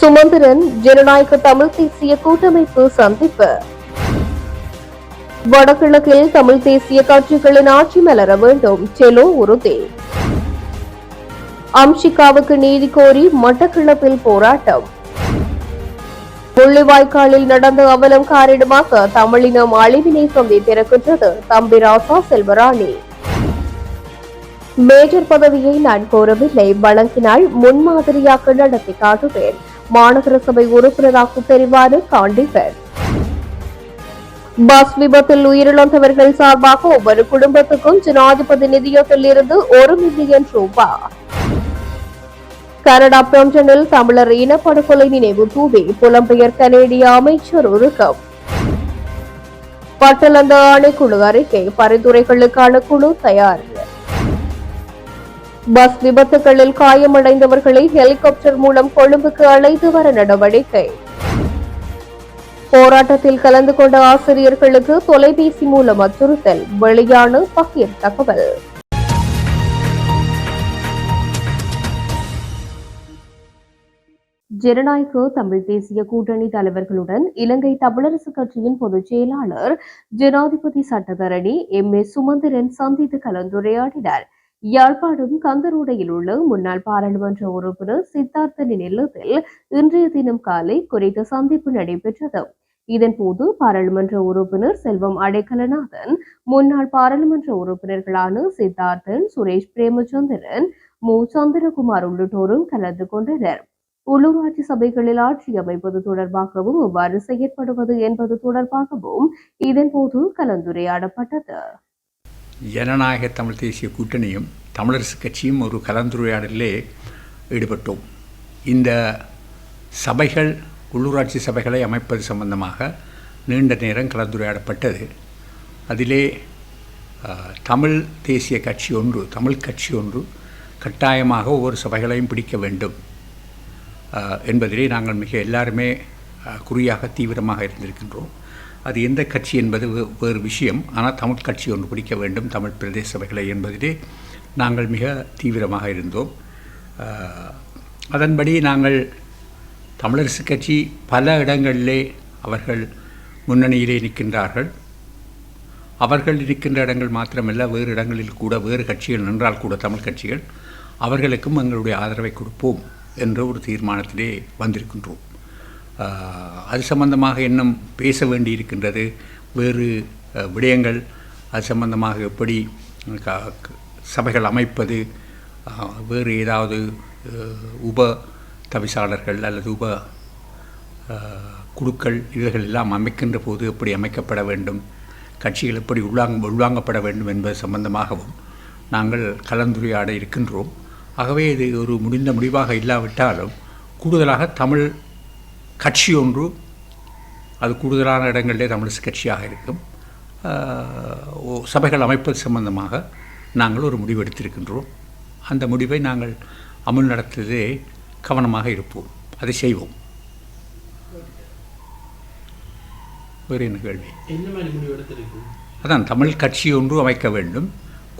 சுமந்திரன் ஜனநாயக தமிழ் தேசிய கூட்டமைப்பு சந்திப்பு. வடகிழக்கில் தமிழ் தேசிய கட்சிகளின் ஆட்சி மலர வேண்டும். செலோ உறுதி. அம்ஷிகாவுக்கு நீதி கோரி மட்டக்கிழப்பில் போராட்டம். முள்ளிவாய்க்காலில் நடந்த அவலம் காரணமாக தமிழினம் அழிவினை சந்தித்திருக்கின்றது தம்பிராசா செல்வராணி. மேஜர் பதவியை நான் கோரவில்லை. வழங்கினால் முன்மாதிரியாக நடத்தி காட்டுவேன். மாநகர சபை உறுப்பினராக தெரிவாறு காண்டிவர் பஸ் விபத்தில் உயிரிழந்தவர்கள் சார்பாக ஒவ்வொரு குடும்பத்துக்கும் ஜனாதிபதி நிதியத்தில் இருந்து ஒரு மில்லியன் ரூபாய். கனடா பிரம்டனில் தமிழர் இனப்படுகொலை நினைவு தூவி புலம்பெயர் கனேடிய அமைச்சர் உருக்கம். பட்டலந்த ஆணைக்குழு அறிக்கை பரிந்துரைகளுக்கான குழு தயார் பஸ் விபத்துகளில் காயமடைந்தவர்களை ஹெலிகாப்டர் மூலம் கொழும்புக்கு அழைத்து வர நடவடிக்கை. போராட்டத்தில் கலந்து கொண்ட ஆசிரியர்களுக்கு தொலைபேசி மூலம் அச்சுறுத்தல். வெளியான பகீர் தகவல். ஜனநாயக தமிழ் தேசிய கூட்டணி தலைவர்களுடன் இலங்கை தமிழரசு கட்சியின் பொதுச் செயலாளர் ஜனாதிபதி சட்டத்தரணி எம். ஏ. சுமந்திரன் சந்தித்து கலந்துரையாடினார். யாழ்ப்பாணம் கந்தரோடையில் உள்ள முன்னாள் பாராளுமன்ற உறுப்பினர் சித்தார்த்தனின் இல்லத்தில் இன்றைய தினம் காலை குறித்த சந்திப்பு நடைபெற்றது. இதன்போது பாராளுமன்ற உறுப்பினர் செல்வம் அடைக்கலநாதன் முன்னாள் பாராளுமன்ற உறுப்பினர்களான சித்தார்த்தன் சுரேஷ் பிரேமச்சந்திரன் மு. சந்திரகுமார் உள்ளிட்டோரும் கலந்து கொண்டனர். உள்ளூராட்சி சபைகளில் ஆட்சி அமைப்பது தொடர்பாகவும் எவ்வாறு செயற்படுவது என்பது தொடர்பாகவும் இதன்போது கலந்துரையாடப்பட்டது. ஜனநாயக தமிழ் தேசிய கூட்டணியும் தமிழரசு கட்சியும் ஒரு கலந்துரையாடலிலே ஈடுபட்டோம். இந்த சபைகள் உள்ளூராட்சி சபைகளை அமைப்பது சம்பந்தமாக நீண்ட நேரம் கலந்துரையாடப்பட்டது. அதிலே தமிழ் தேசிய கட்சி ஒன்று தமிழ் கட்சி ஒன்று கட்டாயமாக ஒவ்வொரு சபைகளையும் பிடிக்க வேண்டும். என்பதிலே நாங்கள் மிக எல்லாருமே குறியாக தீவிரமாக இருந்திருக்கின்றோம். அது எந்த கட்சி என்பது வேறு விஷயம். ஆனால் தமிழ் கட்சி ஒன்று பிடிக்க வேண்டும். தமிழ் பிரதேச சபைகளை என்பதிலே நாங்கள் மிக தீவிரமாக இருந்தோம். அதன்படி நாங்கள் தமிழரசு கட்சி பல இடங்களிலே அவர்கள் முன்னணியிலே நிற்கின்றார்கள். அவர்கள் இருக்கின்ற இடங்கள் மாத்திரமல்ல வேறு இடங்களில் கூட வேறு கட்சிகள் நின்றால் கூட தமிழ் கட்சிகள் அவர்களுக்கும் எங்களுடைய ஆதரவை கொடுப்போம் என்ற ஒரு தீர்மானத்திலே வந்திருக்கின்றோம். அது சம்பந்தமாக இன்னும் பேச வேண்டியிருக்கின்றது. வேறு விடயங்கள் அது சம்பந்தமாக எப்படி சபைகள் அமைப்பது வேறு ஏதாவது உப தவிசாளர்கள் அல்லது உப குழுக்கள் இவைகள் எல்லாம் அமைக்கின்ற போது எப்படி அமைக்கப்பட வேண்டும்? கட்சிகள் எப்படி உள்வாங்க உள்வாங்கப்பட வேண்டும் என்பது சம்பந்தமாகவும் நாங்கள் கலந்துரையாட இருக்கின்றோம். ஆகவே இது ஒரு முடிந்த முடிவாக இல்லாவிட்டாலும் கூடுதலாக தமிழ் கட்சி ஒன்று அது கூடுதலான இடங்களிலே தமிழரசு கட்சியாக இருக்கும். சபைகள் அமைப்பது சம்பந்தமாக நாங்கள் ஒரு முடிவு எடுத்திருக்கின்றோம். அந்த முடிவை நாங்கள் அமுல் நடத்துவதே கவனமாக இருப்போம். அதை செய்வோம். வேறு என்ன கேள்வி? அதான் தமிழ் கட்சி ஒன்று அமைக்க வேண்டும்.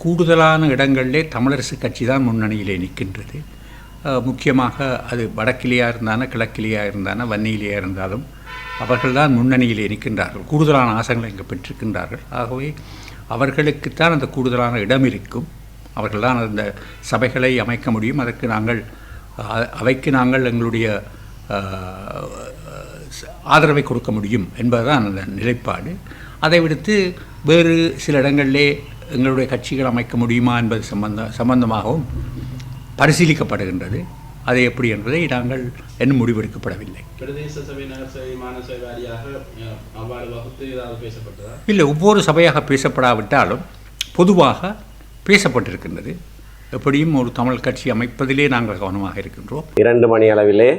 கூடுதலான இடங்களிலே தமிழரசு கட்சி தான் முன்னணியிலே நிற்கின்றது. முக்கியமாக அது வடக்கிலேயா இருந்தாலும் கிழக்கிலேயா இருந்தாலும் வன்னியிலேயா இருந்தாலும் அவர்கள்தான் முன்னணியிலே நிற்கின்றார்கள். கூடுதலான ஆசனங்களை இங்கே பெற்றிருக்கின்றார்கள். ஆகவே அவர்களுக்குத்தான் அந்த கூடுதலான இடம் இருக்கும். அவர்கள்தான் அந்த சபைகளை அமைக்க முடியும். அதற்கு நாங்கள் அவைக்கு நாங்கள் எங்களுடைய ஆதரவை கொடுக்க முடியும் என்பதுதான் அந்த நிலைப்பாடு. அதை விடுத்து வேறு சில இடங்களிலே எங்களுடைய கட்சிகள் அமைக்க முடியுமா என்பது சம்பந்த சம்பந்தமாகவும் பரிசீலிக்கப்படுகின்றது. அது எப்படி என்பதை நாங்கள் இன்னும் முடிவெடுக்கப்படவில்லை. இல்லை ஒவ்வொரு சபையாக பேசப்படாவிட்டாலும் பொதுவாக பேசப்பட்டிருக்கின்றது. எப்படியும் ஒரு தமிழ் கட்சி அமைப்பதிலே நாங்கள் கவனமாக இருக்கின்றோம். இரண்டு மணி அளவிலே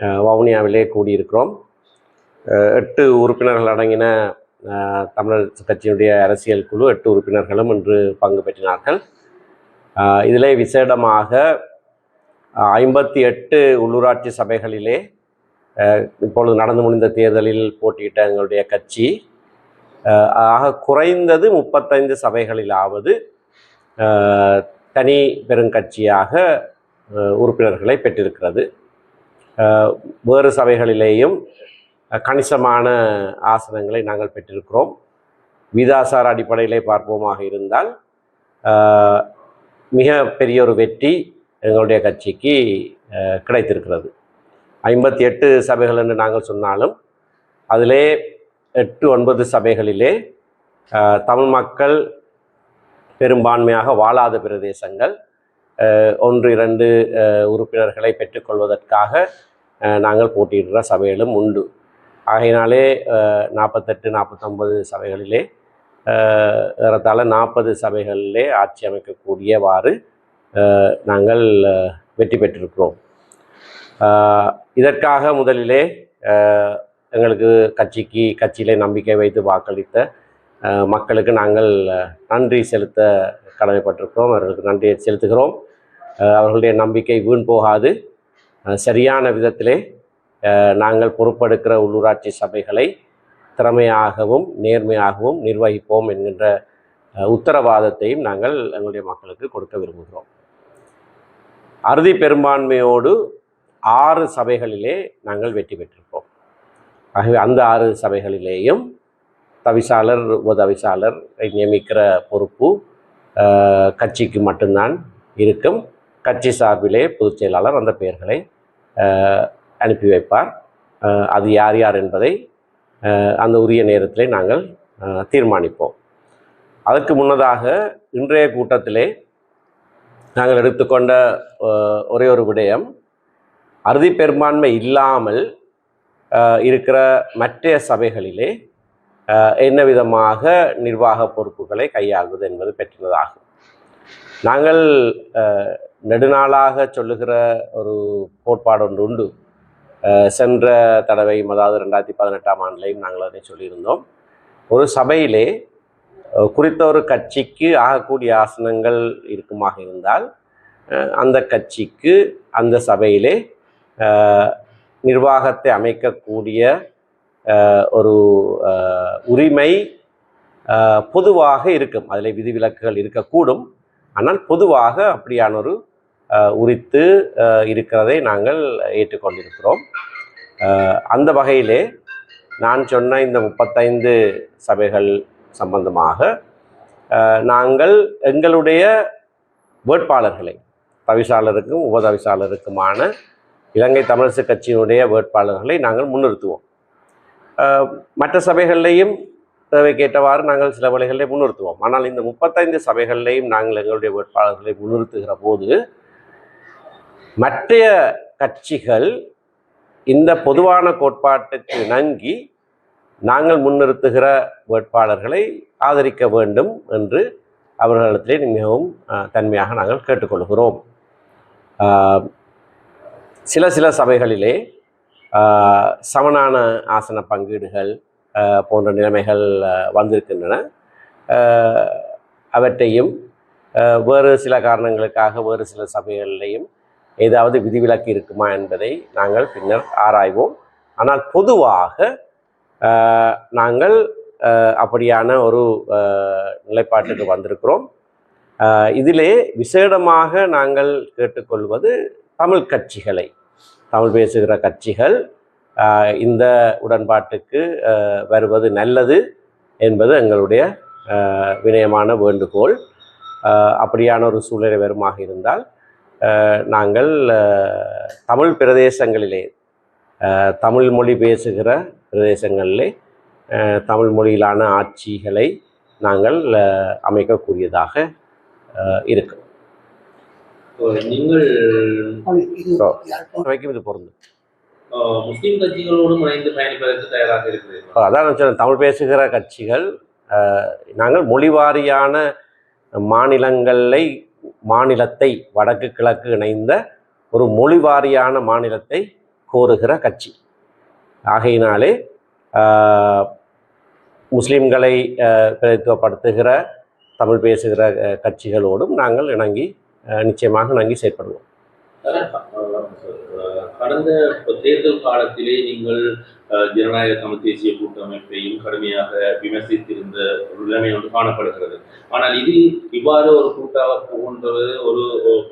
வவுனியாவிலே கூடியிருக்கிறோம். எட்டு உறுப்பினர்கள் அடங்கின தமிழர் கட்சியினுடைய அரசியல் குழு எட்டு உறுப்பினர்களும் இன்று பங்கு பெற்றினார்கள். இதிலே விசேடமாக ஐம்பத்தி எட்டு உள்ளூராட்சி சபைகளிலே இப்பொழுது நடந்து முடிந்த தேர்தலில் போட்டியிட்ட எங்களுடைய கட்சி ஆக குறைந்தது முப்பத்தைந்து சபைகளிலாவது தனி பெருங்கட்சியாக உறுப்பினர்களை பெற்றிருக்கிறது. வேறு சபைகளிலேயும் கணிசமான ஆசனங்களை நாங்கள் பெற்றிருக்கிறோம். விதாசார அடிப்படையிலே பார்ப்போமாக இருந்தால் மிக பெரிய ஒரு வெற்றி எங்களுடைய கட்சிக்கு கிடைத்திருக்கிறது. ஐம்பத்தி எட்டு சபைகள் என்று நாங்கள் சொன்னாலும் அதிலே எட்டு ஒன்பது சபைகளிலே தமிழ் மக்கள் பெரும்பான்மையாக வாழாத பிரதேசங்கள் ஒன்று இரண்டு உறுப்பினர்களை பெற்றுக்கொள்வதற்காக நாங்கள் போட்டியிடுற சபைகளும் உண்டு. ஆகையினாலே நாற்பத்தெட்டு நாற்பத்தொம்பது சபைகளிலே ஏறத்தாழ நாற்பது சபைகளிலே ஆட்சி அமைக்கக்கூடியவாறு நாங்கள் வெற்றி பெற்றிருக்கிறோம். இதற்காக முதலிலே எங்களுக்கு கட்சிக்கு கட்சியிலே நம்பிக்கை வைத்து வாக்களித்த மக்களுக்கு நாங்கள் நன்றி செலுத்த கடமைப்பட்டிருக்கிறோம். அவர்களுக்கு நன்றியை செலுத்துகிறோம். அவர்களுடைய நம்பிக்கை வீண் போகாது. சரியான விதத்திலே நாங்கள் பொறுப்பெடுக்கிற உள்ளூராட்சி சபைகளை திறமையாகவும் நேர்மையாகவும் நிர்வகிப்போம் என்கின்ற உத்தரவாதத்தையும் நாங்கள் எங்களுடைய மக்களுக்கு கொடுக்க விரும்புகிறோம். அறுதி பெரும்பான்மையோடு ஆறு சபைகளிலே நாங்கள் வெற்றி பெற்றிருப்போம். ஆகவே அந்த ஆறு சபைகளிலேயும் தவிசாளர் உபதவிசாளர் நியமிக்கிற பொறுப்பு கட்சிக்கு மட்டும்தான் இருக்கும். கட்சி சார்பிலே பொதுச் செயலாளர் அந்த பெயர்களை அனுப்பி வைப்பார். அது யார் யார் என்பதை அந்த உரிய நேரத்திலே நாங்கள் தீர்மானிப்போம். அதற்கு முன்னதாக இன்றைய கூட்டத்திலே நாங்கள் எடுத்துக்கொண்ட ஒரே ஒரு விடயம் அறுதி பெரும்பான்மை இல்லாமல் இருக்கிற மற்ற சபைகளிலே என்ன விதமாக நிர்வாக பொறுப்புகளை கையாள்வது என்பது பெற்றதாகும். நாங்கள் நெடுநாளாக சொல்லுகிற ஒரு கோட்பாடு ஒன்று உண்டு. சென்ற தடவையும் அதாவது ரெண்டாயிரத்தி பதினெட்டாம் ஆண்டுலையும் நாங்கள் அதை சொல்லியிருந்தோம். ஒரு சபையிலே குறித்த ஒரு கட்சிக்கு ஆகக்கூடிய ஆசனங்கள் இருக்குமாக இருந்தால் அந்த கட்சிக்கு அந்த சபையிலே நிர்வாகத்தை அமைக்கக்கூடிய ஒரு உரிமை பொதுவாக இருக்கும். அதில் விதிவிலக்குகள் இருக்கக்கூடும். ஆனால் பொதுவாக அப்படியான ஒரு உரித்து இருக்கிறதை நாங்கள் ஏற்றுக்கொண்டிருக்கிறோம். அந்த வகையிலே நான் சொன்ன இந்த முப்பத்தைந்து சபைகள் சம்பந்தமாக நாங்கள் எங்களுடைய வேட்பாளர்களை தவிசாளருக்கும் உபதவிசாளருக்குமான இலங்கை தமிழரசு கட்சியினுடைய வேட்பாளர்களை நாங்கள் முன்னிறுத்துவோம். மற்ற சபைகளிலையும் தேவைக்கேற்றவாறு நாங்கள் சில வழிகளிலே முன்னிறுத்துவோம். ஆனால் இந்த முப்பத்தைந்து சபைகளிலையும் நாங்கள் எங்களுடைய வேட்பாளர்களை முன்னிறுத்துகிற போது மற்ற கட்சிகள் இந்த பொதுவான கோட்பாட்டுக்கு இணங்கி நாங்கள் முன்னிறுத்துகிற வேட்பாளர்களை ஆதரிக்க வேண்டும் என்று அவர்களிடத்திலே மிகவும் தன்மையாக நாங்கள் கேட்டுக்கொள்கிறோம். சில சில சபைகளிலே சமனான ஆசன பங்கீடுகள் போன்ற நிலைமைகள் வந்திருக்கின்றன. அவற்றையும் வேறு சில காரணங்களுக்காக வேறு சில சபைகளிலையும் ஏதாவது விதிவிலக்கு இருக்குமா என்பதை நாங்கள் பின்னர் ஆராய்வோம். ஆனால் பொதுவாக நாங்கள் அப்படியான ஒரு நிலைப்பாட்டுக்கு வந்திருக்கிறோம். இதிலே விசேடமாக நாங்கள் கேட்டுக்கொள்வது தமிழ் கட்சிகளை தமிழ் பேசுகிற கட்சிகள் இந்த உடன்பாட்டுக்கு வருவது நல்லது என்பது எங்களுடைய வினயமான வேண்டுகோள். அப்படியான ஒரு சூழ்நிலை வருமாக இருந்தால் நாங்கள் தமிழ் பிரதேசங்களிலே தமிழ் மொழி பேசுகிற பிரதேசங்களிலே தமிழ் மொழியிலான ஆட்சிகளை நாங்கள் அமைக்கக்கூடியதாக இருக்கும் நீங்கள் இது பொருந்தும். முஸ்லிம் கட்சிகளோடும் இணைந்து பயணிப்பதற்கு தயாராக இருக்கிறீர்கள்? அதான் நான் சொன்னேன், தமிழ் பேசுகிற கட்சிகள் நாங்கள் மொழிவாரியான மாநிலங்களை மாநிலத்தை வடக்கு கிழக்கு இணைந்த ஒரு மொழிவாரியான மாநிலத்தை கோருகிற கட்சி. ஆகையினாலே முஸ்லீம்களை பிரதித்துவப்படுத்துகிற தமிழ் பேசுகிற கட்சிகளோடும் நாங்கள் இணங்கி நிச்சயமாக இணங்கி செயற்படுவோம். கடந்த தேர்தல் காலத்திலே நீங்கள் ஜனநாயக தமிழ் தேசிய கூட்டமைப்பையும் கடுமையாக விமர்சித்திருந்த ஒரு நிலைமை ஒன்று காணப்படுகிறது. ஆனால் இது இவ்வாறு ஒரு கூட்டாக போகின்றது ஒரு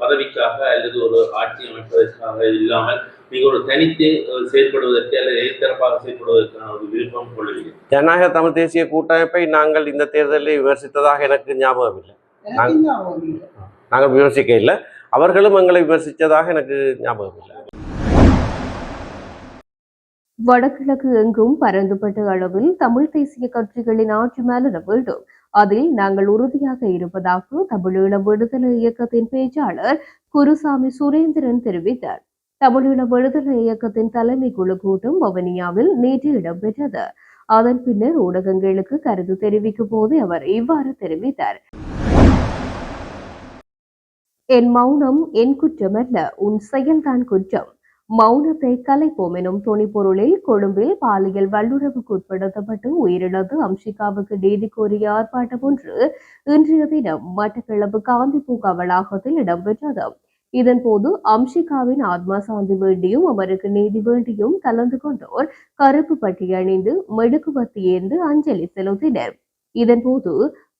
பதவிக்காக அல்லது ஒரு ஆட்சி அமைப்பதற்காக இல்லாமல் நீங்க ஒரு தனித்து செயல்படுவதற்கு அல்லது எதிர்த்தரப்பாக செயல்படுவதற்கான ஒரு விருப்பம் கொள்ளுவீங்க ஜனநாயக தமிழ் தேசிய கூட்டமைப்பை நாங்கள் இந்த தேர்தலில் விமர்சித்ததாக எனக்கு ஞாபகம் இல்லை. எனக்கு ஞாபகம் இல்லை. நாங்கள் விமர்சிக்க இல்லை அவர்களும் எங்களை விமர்சித்ததாக எனக்கு ஞாபகம் இல்லை. வடகிழக்கு எங்கும் பரந்துபட்ட அளவில் தமிழ் தேசிய கட்சிகளின் ஆட்சி மேலிட வேண்டும். அதில் நாங்கள் உறுதியாக இருப்பதாக தமிழீழ விடுதலை இயக்கத்தின் பேச்சாளர் குருசாமி சுரேந்திரன் தெரிவித்தார். தமிழீழ விடுதலை இயக்கத்தின் தலைமை குழு கூட்டம் வவனியாவில் நேற்று இடம்பெற்றது. அதன் பின்னர் ஊடகங்களுக்கு கருத்து தெரிவிக்கும் போது அவர் இவ்வாறு தெரிவித்தார். என் மௌனம் என் குற்றமல்ல உன் செயல்தான் குற்றம். மௌனத்தை கலைப்போம் எனும் துணிப்பொருளில் கொழும்பில் பாலியல் வல்லுறவுக்கு உட்படுத்தப்பட்டு உயிரிழந்து அம்ஷிகாவுக்கு நீதி கோரிய ஆர்ப்பாட்டம் ஒன்று இன்றைய தினம் மட்டக்களப்பு காந்தி பூங்கா வளாகத்தில் இடம்பெற்றது. இதன்போது அம்ஷிகாவின் ஆத்மா சாந்தி வேண்டியும் அவருக்கு நீதி வேண்டியும் கலந்து கொண்டோர் கருப்பு பட்டி அணிந்து மெழுகுவத்தி ஏந்து அஞ்சலி செலுத்தினர். இதன்போது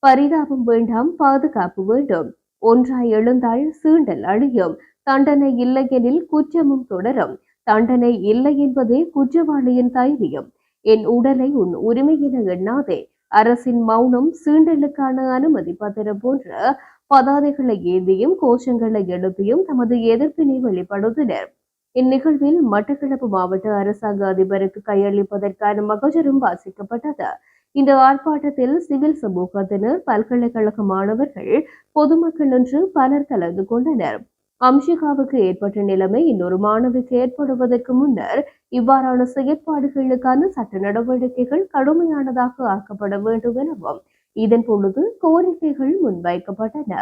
பரிதாபம் வேண்டாம் பாதுகாப்பு வேண்டும். ஒன்றாய் எழுந்தால் சீண்டல் அழியும். தண்டனை இல்லையெனில் குற்றமும் தொடரும். தண்டனை இல்லை என்பதே குற்றவாளியின் தைரியம். என் உடலை உன் உரிமை என எண்ணாதே. அரசின் மௌனம் சீண்டலுக்கான அனுமதி பத்திரம் போன்ற பதாதைகளை ஏந்தியும் கோஷங்களை எழுப்பியும் தமது எதிர்ப்பினை வெளிப்படுத்தினர். இந்நிகழ்வில் மட்டக்களப்பு மாவட்ட அரசாங்க அதிபருக்கு கையளிப்பதற்கான மகஜரும் வாசிக்கப்பட்டது. இந்த ஆர்ப்பாட்டத்தில் சிவில் சமூகத்தினர் பல்கலைக்கழக மாணவர்கள் பொதுமக்கள் என்று பலர் கலந்து கொண்டனர். அம்ஷிகாவுக்கு ஏற்பட்ட நிலைமை இன்னொரு மாணவிக்கு ஏற்படுவதற்கு முன்னர் இவ்வாறான செயற்பாடுகளுக்கான சட்ட நடவடிக்கைகள் கடுமையானதாக ஆக்கப்பட வேண்டும் எனவும் இதன் பொழுது கோரிக்கைகள் முன்வைக்கப்பட்டன.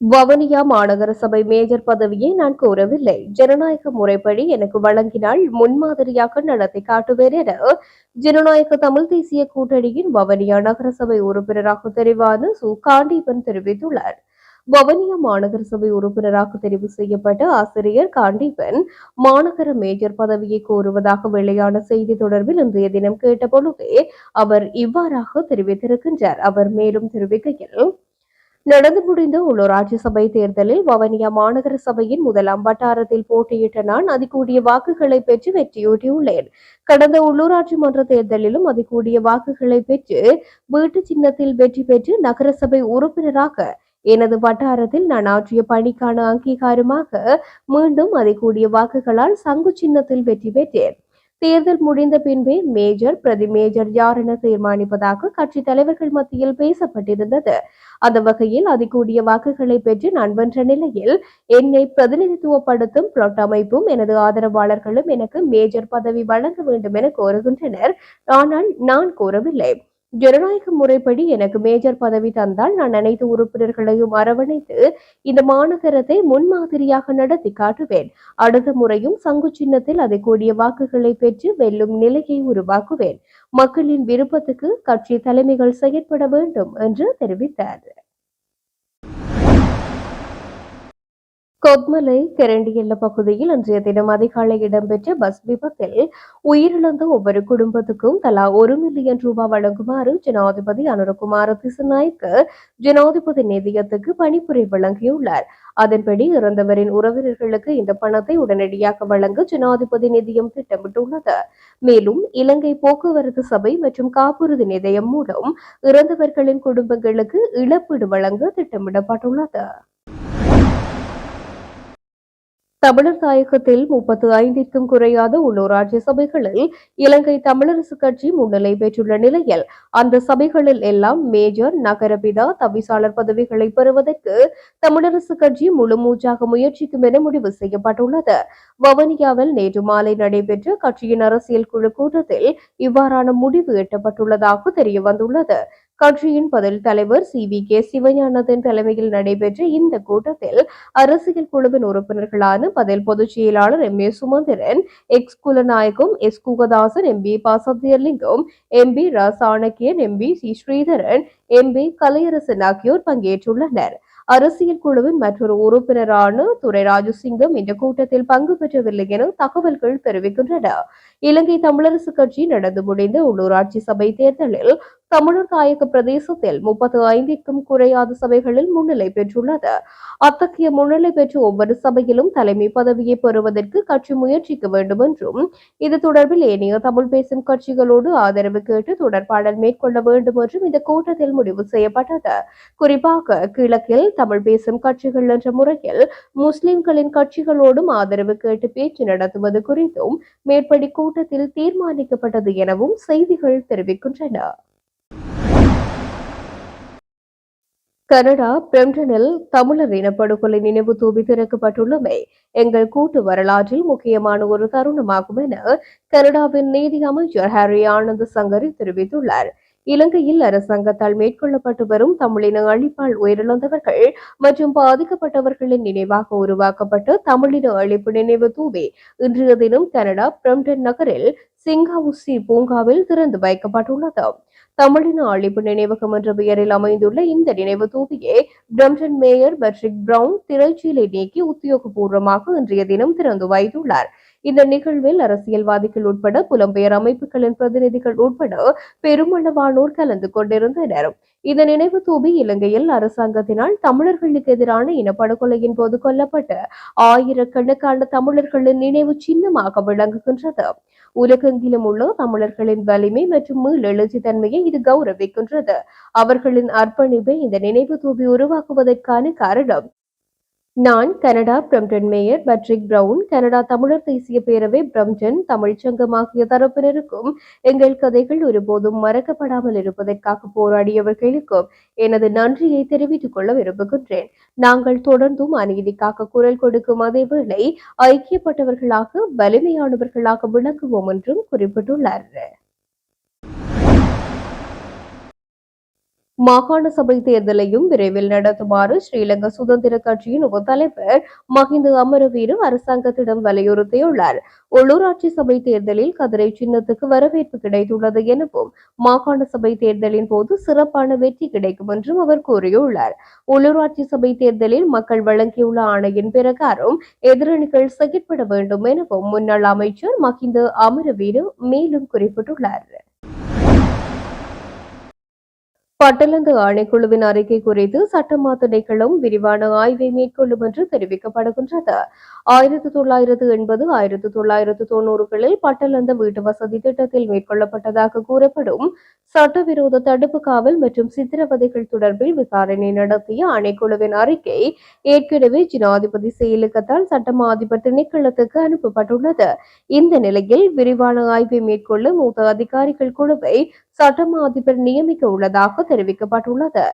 வவனியா மாநகர சபை மேஜர் பதவியை நான் கோரவில்லை. ஜனநாயக முறைப்படி எனக்கு வழங்கினால் முன்மாதிரியாக நடத்தி காட்டுவேன் என ஜனநாயக தமிழ் தேசிய கூட்டணியின் வவனியா நகரசபை உறுப்பினராக தெரிவான சு. காண்டீபன் தெரிவித்துள்ளார். வவனியா மாநகர சபை உறுப்பினராக தெரிவு செய்யப்பட்ட ஆசிரியர் காண்டீபன் மாநகர மேஜர் பதவியை கோருவதாக வெளியான செய்தி தொடர்பில் இன்றைய தினம் கேட்டபொழுதே அவர் இவ்வாறாக தெரிவித்திருக்கின்றார். அவர் மேலும் தெரிவிக்கையில் நடந்து முடிந்த உள்ளூராட்சி சபை தேர்தலில் வவனியா மாநகர சபையின் முதலாம் வட்டாரத்தில் போட்டியிட்ட நான் அதிகூடிய வாக்குகளை பெற்று வெற்றியூட்டியுள்ளேன். கடந்த உள்ளூராட்சி மன்ற தேர்தலிலும் அதிகூடிய வாக்குகளை பெற்று வீட்டு சின்னத்தில் வெற்றி பெற்று நகரசபை உறுப்பினராக எனது வட்டாரத்தில் நான் ஆற்றிய பணிக்கான அங்கீகாரமாக மீண்டும் அதிகூடிய வாக்குகளால் சங்கு சின்னத்தில் வெற்றி பெற்றேன். தேர்தல் முடிந்த பின்பே மேஜர் பிரதி மேஜர் யார் என தீர்மானிப்பதாக கட்சி தலைவர்கள் மத்தியில் பேசப்பட்டிருந்தது. அந்த வகையில் அதிகூடிய வாக்குகளை பெற்று நான் வென்ற நிலையில் என்னை பிரதிநிதித்துவப்படுத்தும் புளொட் அமைப்பும் எனது ஆதரவாளர்களும் எனக்கு மேஜர் பதவி வழங்க வேண்டும் என கோருகின்றனர். ஆனால் நான் கோரவில்லை. ஜனநாயக முறைப்படி எனக்கு மேஜர் பதவி தந்தால் நான் அனைத்து உறுப்பினர்களையும் அரவணைத்து இந்த மாநகரத்தை முன்மாதிரியாக நடத்தி காட்டுவேன். அடுத்த முறையும் சங்கு சின்னத்தில் அதை கூடிய வாக்குகளை பெற்று வெல்லும் நிலையை உருவாக்குவேன். மக்களின் விருப்பத்துக்கு கட்சி தலைமைகள் செயற்பட வேண்டும் என்று தெரிவித்தார். கொத்மலை கெரண்டியல்ல பகுதியில் இன்றைய தினம் அதிகாலை இடம்பெற்ற பஸ் விபத்தில் உயிரிழந்த ஒவ்வொரு குடும்பத்துக்கும் தலா ஒரு மில்லியன் ரூபாய் வழங்குமாறு ஜனாதிபதி அனுரகுமார திசுநாய்க்கு ஜனாதிபதி நிதியத்துக்கு பணிப்புரை வழங்கியுள்ளார். அதன்படி இறந்தவரின் உறவினர்களுக்கு இந்த பணத்தை உடனடியாக வழங்க ஜனாதிபதி நிதியம் திட்டமிட்டுள்ளது. மேலும் இலங்கை போக்குவரத்து சபை மற்றும் காப்புறுதி நிதியம் மூலம் இறந்தவர்களின் குடும்பங்களுக்கு இழப்பீடு வழங்க திட்டமிடப்பட்டுள்ளது. தமிழர் தாயகத்தில் முப்பத்து ஐந்திற்கும் குறையாத உள்ளூராட்சி சபைகளில் இலங்கை தமிழரசு கட்சி முன்னிலை பெற்றுள்ள நிலையில் அந்த சபைகளில் எல்லாம் மேஜர் நகரபிதா தவிசாளர் பதவிகளை பெறுவதற்கு தமிழரசு கட்சி முழு மூச்சாக முயற்சிக்கும் என முடிவு செய்யப்பட்டுள்ளது. வவனியாவில் நேற்று மாலை நடைபெற்ற கட்சியின் அரசியல் குழு கூட்டத்தில் இவ்வாறான முடிவு எட்டப்பட்டுள்ளதாக தெரிய வந்துள்ளது கட்சியின் பதில் தலைவர் சி. வி. கே. சிவஞானத்தின் தலைமையில் நடைபெற்ற இந்த கூட்டத்தில் அரசியல் குழுவின் உறுப்பினர்களான பதில் பொதுச் செயலாளர் M. A. Sumanthiran X. Kulanayagam S. Kugathasan M. P. பாசத்தியலிங்கம் M. P. Ra Shanakiyan M. P. C. Shritharan M. P. Kalaiyarasan ஆகியோர் பங்கேற்றுள்ளனர். அரசியல் குழுவின் மற்றொரு உறுப்பினரான துரை ராஜசிங்கம் இந்த கூட்டத்தில் பங்கு பெற்றவில்லை என தகவல்கள் தெரிவிக்கின்றன. இலங்கை தமிழரசு கட்சி நடந்து முடிந்த உள்ளூராட்சி சபை தேர்தலில் தமிழர் தாயக பிரதேசத்தில் முப்பத்து ஐந்திற்கும் குறையாத சபைகளில் முன்னிலை பெற்றுள்ளது. அத்தகைய முன்னிலை பெற்ற ஒவ்வொரு சபையிலும் தலைமை பதவியை பெறுவதற்கு கட்சி முயற்சிக்க வேண்டும் என்றும் இது தொடர்பில் ஏனைய தமிழ் பேசும் கட்சிகளோடு ஆதரவு கேட்டு தொடர்பாடல் மேற்கொள்ள வேண்டும் என்றும் இந்த கூட்டத்தில் முடிவு செய்யப்பட்டது. குறிப்பாக கிழக்கில் தமிழ் பேசும் கட்சிகள் என்ற முறையில் முஸ்லிம்களின் கட்சிகளோடும் ஆதரவு கேட்டு பேச்சு நடத்துவது குறித்தும் மேற்படி கூட்டத்தில் தீர்மானிக்கப்பட்டது எனவும் செய்திகள் தெரிவிக்கின்றன. கனடா பிரம்டனில் தமிழர் இனப்படுகொலை நினைவு தூவி திறக்கப்பட்டுள்ளமை எங்கள் கூட்டு வரலாற்றில் முக்கியமான ஒரு தருணமாகும் என கனடாவின் நீதி அமைச்சர் ஹாரி ஆனந்த் சங்கரி தெரிவித்துள்ளார். இலங்கையில் அரசாங்கத்தால் மேற்கொள்ளப்பட்டு வரும் தமிழின அழிப்பால் உயிரிழந்தவர்கள் மற்றும் பாதிக்கப்பட்டவர்களின் நினைவாக உருவாக்கப்பட்ட தமிழின அழிப்பு நினைவு தூவி. இன்றைய தினம் கனடா பிரம்டன் நகரில் சிங்காவுசி பூங்காவில் திறந்து வைக்கப்பட்டுள்ளது. தமிழின அழிப்பு நினைவகம் என்ற பெயரில் அமைந்துள்ள இந்த நினைவு தூபியை பிரம்டன் மேயர் பட்ரிக் பிரவுன் திரைச்சீலை நீக்கி உத்தியோகபூர்வமாக இன்றைய தினம் திறந்து வைத்துள்ளார். இந்த நிகழ்வில் அரசியல்வாதிகள் உட்பட புலம்பெயர் அமைப்புகளின் பிரதிநிதிகள் உட்பட பெருமளவானோர் கலந்து கொண்டிருந்தனர். இந்த நினைவு தூபி இலங்கையில் அரசாங்கத்தினால் தமிழர்களுக்கு எதிரான இனப்படுகொலையின் போது கொல்லப்பட்ட ஆயிரக்கணக்கான தமிழர்களின் நினைவு சின்னமாக விளங்குகின்றது. உலகெங்கிலும் உள்ள தமிழர்களின் வலிமை மற்றும் மீளெழுச்சி தன்மையை இது கௌரவிக்கின்றது. அவர்களின் அர்ப்பணிப்பை இந்த நினைவு தூபி உருவாக்குவதற்கான காரணம் நான் Canada Brampton mayor Patrick Brown Canada தமிழர் தேசிய பேரவை பிரம்டன் தமிழ்ச்சங்கம் ஆகிய தரப்பினருக்கும் எங்கள் கதைகள் ஒருபோதும் மறக்கப்படாமல் இருப்பதற்காக போராடியவர்களுக்கும் எனது நன்றியை தெரிவித்துக் கொள்ள விரும்புகின்றேன். நாங்கள் தொடர்ந்தும் அநீதிக்காக குரல் கொடுக்கும் அதேவேளை ஐக்கியப்பட்டவர்களாக வலிமையானவர்களாக விளங்குவோம் என்றும் குறிப்பிட்டுள்ளார். மாகாண சபை தேர்தலையும் விரைவில் நடத்துமாறு ஸ்ரீலங்கா சுதந்திர கட்சியின் உப தலைவர் மஹிந்த அமரவீரும் அரசாங்கத்திடம் வலியுறுத்தியுள்ளார். உள்ளூராட்சி சபை தேர்தலில் கதிரை சின்னத்துக்கு வரவேற்பு கிடைத்துள்ளது எனவும் மாகாண சபை தேர்தலின் போது சிறப்பான வெற்றி கிடைக்கும் என்றும் அவர் கூறியுள்ளார். உள்ளூராட்சி சபை தேர்தலில் மக்கள் வழங்கியுள்ள ஆணையின் பிரகாரம் எதிரணிகள் செயற்பட வேண்டும் எனவும் முன்னாள் அமைச்சர் மஹிந்த அமரவீரு மேலும் குறிப்பிட்டுள்ளார். பட்டலந்து ஆணைக்குழுவின் அறிக்கை குறித்து சட்டமா திணைக்களம் விரிவான ஆய்வை மேற்கொள்ளும் என்று தெரிவிக்கப்படுகின்றது. ஆயிரத்தி தொள்ளாயிரத்து எண்பது ஆயிரத்தி தொள்ளாயிரத்து தொண்ணூறுகளில் பட்டலந்த வீட்டு வசதி திட்டத்தில் மேற்கொள்ளப்பட்டதாக கூறப்படும் சட்டவிரோத தடுப்பு காவல் மற்றும் சித்திரவதைகள் தொடர்பில் விசாரணை நடத்திய ஆணைக்குழுவின் அறிக்கை ஏற்கனவே ஜனாதிபதி செயலகத்தால் சட்டமா அதிபர் திணைக்களத்துக்கு அனுப்பப்பட்டுள்ளது. இந்த நிலையில் விரிவான ஆய்வை மேற்கொள்ள மூத்த அதிகாரிகள் குழுவை சட்டமா அதிபர் நியமிக்க உள்ளதாக தெரிவிக்கப்பட்டுள்ளது.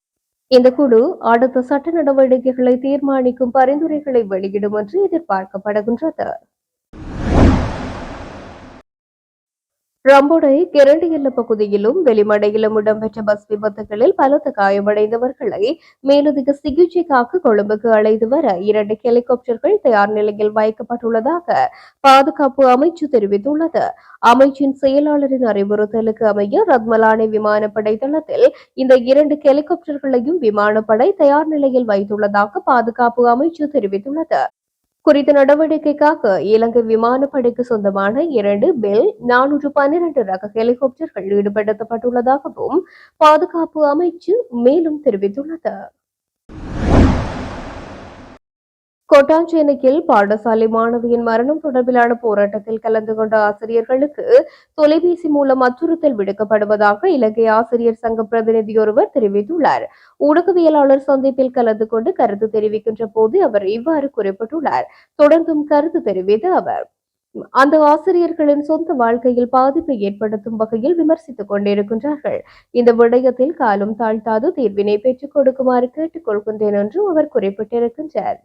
இந்த குழு அடுத்த சட்ட நடவடிக்கைகளை தீர்மானிக்கும் பரிந்துரைகளை வெளியிடும் என்று எதிர்பார்க்கப்படுகின்றது. ரம்புடை கிரண்டியல்ல பகுதியிலும் வெளிமடையிலும் இடம்பெற்ற பஸ் விபத்துகளில் பலத்த காயமடைந்தவர்களை மேலதிக சிகிச்சைக்காக கொழும்புக்கு அழைத்து வர இரண்டு ஹெலிகாப்டர்கள் தயார் நிலையில் வைக்கப்பட்டுள்ளதாக பாதுகாப்பு அமைச்சு தெரிவித்துள்ளது. அமைச்சின் செயலாளரின் அறிவுறுத்தலுக்கு அமைய ரத்மலானி விமானப்படை தளத்தில் இந்த இரண்டு ஹெலிகாப்டர்களையும் விமானப்படை தயார் நிலையில் வைத்துள்ளதாக பாதுகாப்பு அமைச்சு தெரிவித்துள்ளது. குறித்த நடவடிக்கைக்காக இலங்கை விமானப்படைக்கு சொந்தமான இரண்டு பெல் நானூற்று பன்னிரண்டு ரக ஹெலிகாப்டர்கள் ஈடுபடுத்தப்பட்டுள்ளதாகவும் பாதுகாப்பு அமைச்சு மேலும் தெரிவித்துள்ளது. கொட்டாஞ்சேனையில் பாடசாலை மாணவியின் மரணம் தொடர்பிலான போராட்டத்தில் கலந்து கொண்ட ஆசிரியர்களுக்கு தொலைபேசி மூலம் அச்சுறுத்தல் விடுக்கப்படுவதாக இலங்கை ஆசிரியர் சங்க பிரதிநிதி ஒருவர் தெரிவித்துள்ளார். ஊடகவியலாளர் சந்திப்பில் கலந்து கொண்டு கருத்து தெரிவிக்கின்ற போது அவர் இவ்வாறு குறிப்பிட்டுள்ளார். தொடர்ந்தும் கருத்து தெரிவித்த அவர் அந்த ஆசிரியர்களின் சொந்த வாழ்க்கையில் பாதிப்பை ஏற்படுத்தும் வகையில் விமர்சித்துக் கொண்டிருக்கின்றார்கள். இந்த விடயத்தில் காலம் தாழ்த்தாது தீர்வினை பெற்றுக் கொடுக்குமாறு கேட்டுக் கொள்கின்றேன் என்றும் அவர் குறிப்பிட்டிருக்கின்றார்.